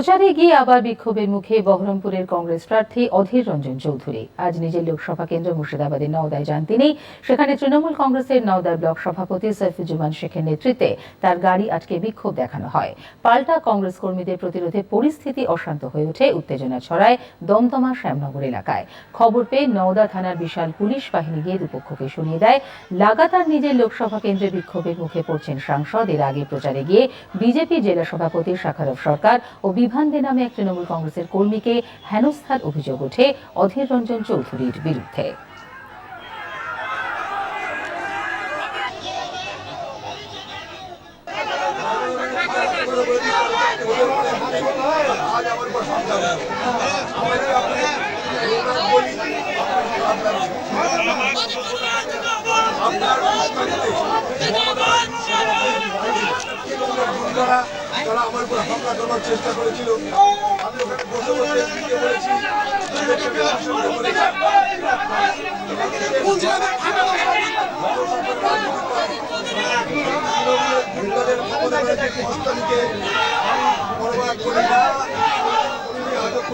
প্রচারে গিয়ে আবার বিক্ষোভের মুখে বহরমপুরের কংগ্রেস প্রার্থী অধীর রঞ্জন চৌধুরী। আজ নিজের লোকসভা কেন্দ্র মুর্শিদাবাদের নওদায় যান তিনি। সেখানে তৃণমূল কংগ্রেসের নওদার ব্লক সভাপতি সৈফুজ্জামান শেখের নেতৃত্বে তার গাড়ি আটকে বিক্ষোভ দেখানো হয়। পাল্টা কংগ্রেস কর্মীদের প্রতিরোধে পরিস্থিতি অশান্ত হয়ে ওঠে উত্তেজনা ছড়ায় দমদমা শ্যামনগর এলাকায়। খবর পেয়ে নওদা থানার বিশাল পুলিশ বাহিনী গিয়ে দুপক্ষকে শুনিয়ে দেয়। লাগাতার নিজের লোকসভা কেন্দ্রে বিক্ষোভের মুখে পড়ছেন সাংসদ। এর আগে প্রচারে গিয়ে বিজেপি জেলা সভাপতি শাখারফ সরকার ও বিভান দে নামে এক তৃণমূল কংগ্রেসের কর্মীকে হেনস্থার অভিযোগ ওঠে অধীর রঞ্জন চৌধুরীর বিরুদ্ধে। তারা আমার উপর হামলা করার চেষ্টা করেছিল, আমি ওখানে বসে বসে দিকে বলেছি হস্তানিকে আমি বরবাদ করি না আটক